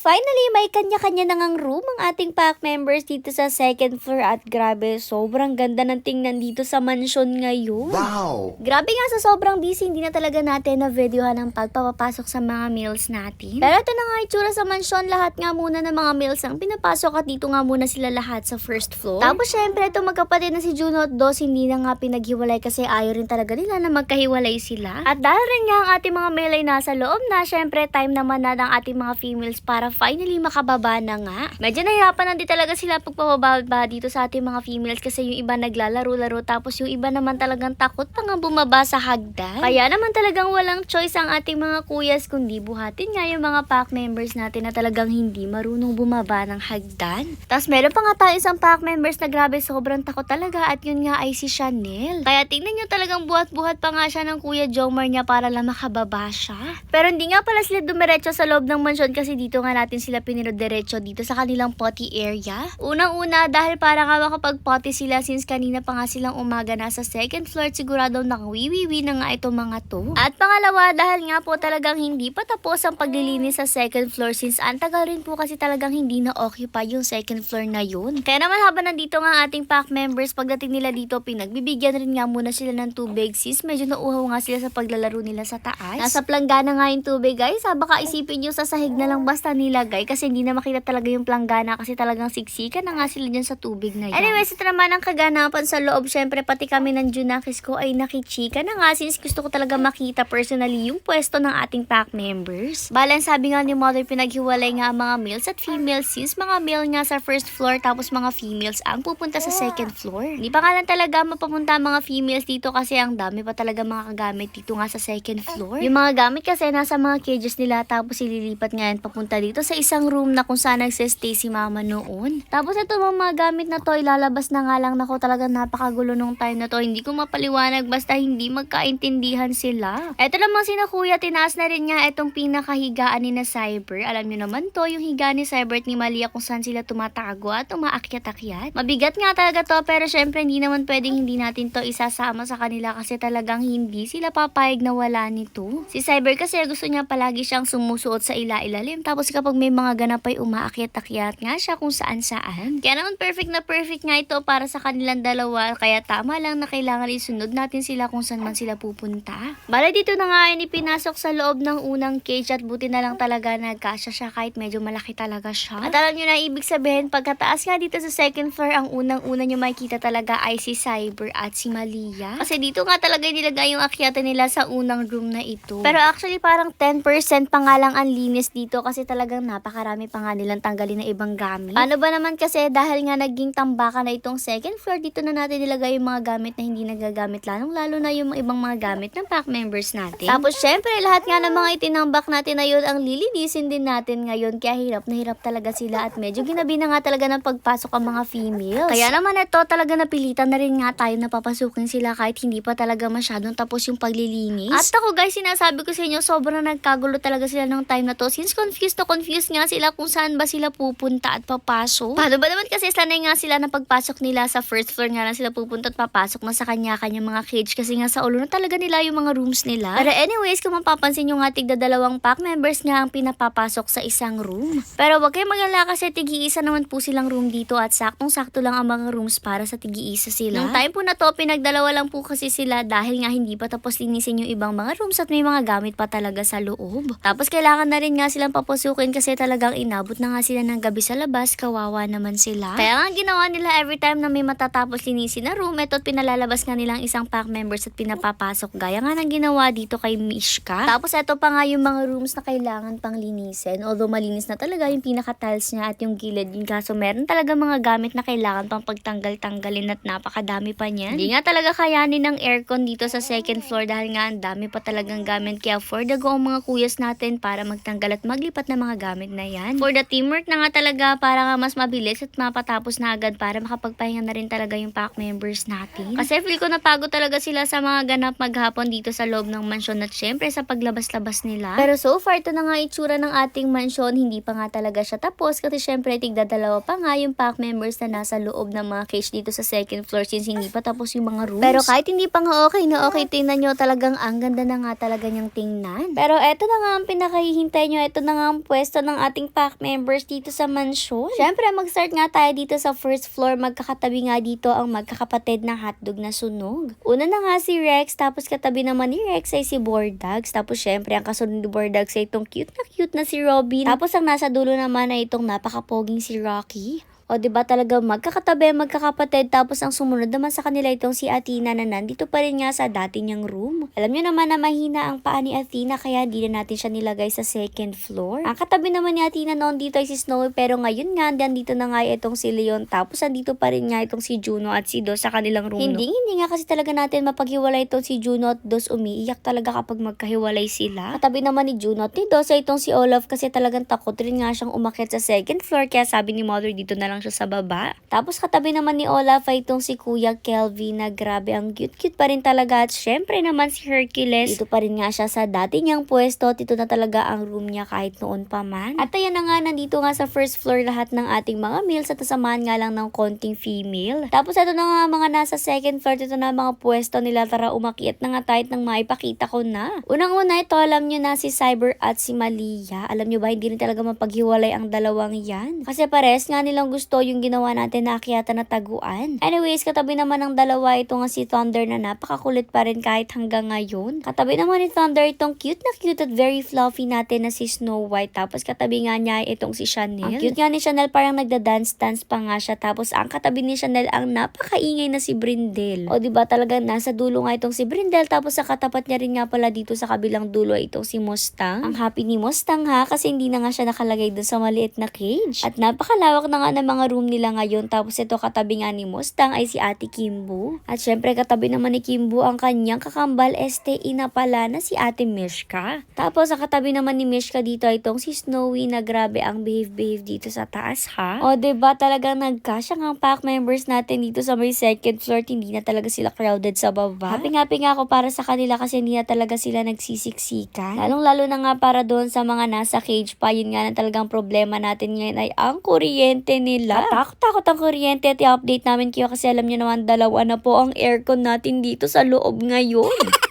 Finally, may kanya-kanya na ngang room ang ating pack members dito sa second floor at grabe, sobrang ganda ng tingnan dito sa mansion ngayon. Wow! Grabe nga sa sobrang busy, hindi na talaga natin na videohan ang pagpapapasok sa mga meals natin. Pero ito na nga itsura sa mansion, lahat nga muna ng mga meals ang pinapasok at dito nga muna sila lahat sa first floor. Tapos syempre, ito magkapatid na si Juno at Dos, hindi na nga pinaghiwalay kasi ayaw rin talaga nila na magkahiwalay sila. At dahil rin nga ang ating mga mail ay nasa loob na, syempre time naman na ng ating mga females para finally makababa na nga. Medyo nahirapan na din talaga sila pagpababa dito sa ating mga females kasi yung iba naglalaro-laro tapos yung iba naman talagang takot pa nga bumaba sa hagdan. Kaya naman talagang walang choice ang ating mga kuyas kundi buhatin nga yung mga pack members natin na talagang hindi marunong bumaba ng hagdan. Tapos meron pa nga tayo isang pack members na grabe sobrang takot talaga at yun nga ay si Chanel. Kaya tingnan nyo talagang buhat-buhat pa nga siya ng kuya Jomar niya para lang makababa siya. Pero hindi nga pala sila dumiretso sa loob ng mansyon kasi dito nga natin sila pinirodiretso dito sa kanilang potty area. Unang-una dahil para nga makapag-potty sila since kanina pa nga silang umaga nasa second floor sigurado nakawiwiwi na nga itong mga to. At pangalawa dahil nga po talagang hindi pa tapos ang paglilinis sa second floor since ang tagal rin po kasi talagang hindi na-occupy yung second floor na yun. Kaya naman habang nandito nga ating pack members pagdating nila dito pinagbibigyan rin nga muna sila ng tubig since medyo nauuhaw nga sila sa paglalaro nila sa taas. Nasa planggana nga yung tubig guys ha baka isipin nyo sa sahig na lang basta nilagay kasi hindi na makita talaga yung planggana kasi talagang siksikan na nga sila dyan sa tubig na yan. Anyways, ito naman ang kaganapan sa loob. Syempre, pati kami ng Junakis ko ay nakichika na nga since gusto ko talaga makita personally yung pwesto ng ating pack members. Balan sabi nga ni mother pinaghiwalay nga ang mga males at females since mga male nga sa first floor tapos mga females ang pupunta sa second floor. Hindi pa nga lang talaga mapapunta mga females dito kasi ang dami pa talaga mga kagamit dito nga sa second floor. Yung mga gamit kasi nasa mga cages nila tapos ililipat nga yan papunta dito sa isang room na kung saan nagsistay si mama noon. Tapos ito mga, gamit na to ilalabas na nga lang nako talaga napakagulo nung time na to. Hindi ko mapaliwanag basta hindi magkaintindihan sila. Ito namang sina kuya tinaas na rin nga itong pinakahigaan ni na Cyber. Alam niyo naman to yung higa ni Cyber at ni Malia kung saan sila tumatago at umaakyat-akyat. Mabigat nga talaga to pero syempre hindi naman pwedeng hindi natin to isasama sa kanila kasi talagang hindi sila papayag na wala nito. Si Cyber kasi gusto niya palagi siyang sumusuot sa ila-ilalim tapos kapag may mga ganap ay umaakyat-akyat nga siya kung saan-saan. Kaya naman perfect na perfect nga ito para sa kanilang dalawa kaya tama lang na kailangan isunod natin sila kung saan man sila pupunta. Bala dito na nga ay pinasok sa loob ng unang cage at buti na lang talaga nagkasya siya kahit medyo malaki talaga siya. At alam nyo na ibig sabihin pagkataas nga dito sa second floor ang unang-una nyo makikita talaga ay si Cyber at si Malia. Kasi dito nga talaga nilagay yung akyatan nila sa unang room na ito. Pero actually parang 10% pa nga lang ang linis dito kasi talagang napakarami pa nga nilang tanggalin na ibang gamit. Ano ba naman kasi dahil nga naging tambakan na itong second floor dito na natin nilagay yung mga gamit na hindi nagagamit lalong lalo na yung ibang mga gamit ng pack members natin. Tapos syempre lahat nga ng mga itinambak natin na yun ang lilinisin din natin ngayon kaya hirap na hirap talaga sila at medyo ginabi na nga talaga ng pagpasok ang mga females. Kaya naman ito talaga napilitan na rin nga tayo na papasukin sila kahit hindi pa talaga masyadong tapos yung paglilinis. At ako guys sinasabi ko sa inyo sobrang nagkagulo talaga sila ng time na to since confused to confused nga sila kung saan ba sila pupunta at papasok. Paano ba naman kasi sanay nga sila na pagpasok nila sa first floor nga lang sila pupunta at papasok na sa kanya-kanya mga cage kasi nga sa ulo na talaga nila yung mga rooms nila. Pero anyways, kung mapapansin nyo nga tigda dalawang pack members nga ang pinapapasok sa isang room. Pero wag kayong magalala kasi tigi-isa naman po silang room dito at saktong-sakto lang ang mga rooms para sa tigi-isa sila. Nung time po na to, pinagdalawa lang po kasi sila dahil nga hindi pa tapos linisin yung ibang mga rooms at may mga gamit pa talaga sa loob. Tapos kailangan na rin nga silang papasukin kasi talagang inabot na nga sila ng gabi sa labas, kawawa naman sila. Kaya nga ginawa nila every time na may matatapos linisin na room, eto't pinalalabas nga nilang isang pack members at pinapapasok. Gaya nga ng ginawa dito kay Mishka. Tapos eto pa nga yung mga rooms na kailangan pang linisin. Although malinis na talaga yung pinaka-tiles niya at yung gilid yun. Kaso meron talaga mga gamit na kailangan pang pagtanggal-tanggalin at napakadami pa niyan. Hindi nga talaga kayanin ng aircon dito sa second floor dahil nga ang dami pa talagang gamit. Kaya for the go ang mga kuyas natin para magtanggal at maglipat ng mga gamit na yan. For the teamwork na nga talaga para nga mas mabilis at mapatapos na agad para makapagpahinga na rin talaga yung pack members natin. Kasi feel ko napagod talaga sila sa mga ganap maghapon dito sa loob ng mansyon at syempre sa paglabas-labas nila. Pero so far, ito na nga itsura ng ating mansyon. Hindi pa nga talaga siya tapos kasi syempre tigda dalawa pa nga yung pack members na nasa loob ng mga cage dito sa second floor since hindi pa tapos yung mga rooms. Pero kahit hindi pa nga okay na okay, tingnan nyo talagang ang ganda na nga talaga niyang tingnan. Pero eto na nga ang pinakahihintay nyo. Ito na nga ang pwesto pwesto ng ating pack members dito sa mansyon. Siyempre, mag-start nga tayo dito sa first floor. Magkakatabi nga dito ang magkakapatid na hotdog na sunog. Una na nga si Rex, tapos katabi naman ni Rex ay si Bordags. Tapos syempre, ang kasunod ni Bordags ay itong cute na cute na si Robin. Tapos ang nasa dulo naman ay itong napakapoging si Rocky. O, di ba talaga magkakatabi, magkakapatid, tapos ang sumunod naman sa kanila itong si Athena na nandito pa rin nga sa dati niyang room. Alam niyo naman na mahina ang paa ni Athena kaya hindi na natin siya nilagay sa second floor. Ang katabi naman ni Athena noon dito ay si Snowy pero ngayon nga, nandito na nga itong si Leon tapos andito pa rin nga itong si Juno at si Dos sa kanilang room. Hindi, hindi nga kasi talaga natin mapaghiwalay itong si Juno at Dos umiiyak talaga kapag magkahiwalay sila. Katabi naman ni Juno at ni Dos ay itong si Olaf kasi talagang takot rin nga siyang umakyat sa second floor kaya sabi ni Mother dito na lang siya sa baba. Tapos katabi naman ni Olaf ay itong si Kuya Kelvin na grabe ang cute-cute pa rin talaga at syempre naman si Hercules. Dito pa rin nga siya sa dati niyang pwesto. Dito na talaga ang room niya kahit noon pa man. At ayan na nga, nandito nga sa first floor lahat ng ating mga meals at nasamahan nga lang ng konting female. Tapos ito na nga mga nasa second floor, dito na mga pwesto nila. Tara umakyat na nga tayo nang maipakita ko na. Unang-una ito, alam nyo na si Cyber at si Malia. Alam nyo ba, hindi rin talaga mapaghiwalay ang dalawang yan. Kasi pares nga nilang gusto yung ginawa natin na akyatan na taguan. Anyways, katabi naman ng dalawa ito nga si Thunder na napakakulit pa rin kahit hanggang ngayon. Katabi naman ni Thunder itong cute na cute at very fluffy natin na si Snow White. Tapos katabi nga niya itong si Chanel. Ang cute nga ni Chanel parang nagda-dance-dance pa nga siya. Tapos ang katabi ni Chanel ang napakaingay na si Brindel. O ba talagang nasa dulo nga itong si Brindel. Tapos sa katapat niya rin nga pala dito sa kabilang dulo ay itong si Mustang. Ang happy ni Mustang ha kasi hindi na nga siya nakalagay dun sa maliit na cage. At napakalawak na nga ng mga room nila ngayon. Tapos ito katabi nga ni Mustang ay si Ate Kimbo. At syempre katabi naman ni Kimbo ang kanyang kakambal este ina pala na si Ate Mishka. Tapos ang katabi naman ni Mishka dito ay itong si Snowy na grabe ang behave-behave dito sa taas ha. O ba diba, talagang nagkasya nga ang pack members natin dito sa may second floor. Hindi na talaga sila crowded sa baba. Happy-happy nga ako para sa kanila kasi hindi na talaga sila nagsisiksikan. Lalong-lalo na nga para doon sa mga nasa cage pa. Yun nga na talagang problema natin ngayon ay ang kuryente nila. Takot-takot ang kuryente at i-update namin kayo kasi alam niyo naman dalawa na po ang aircon natin dito sa loob ngayon.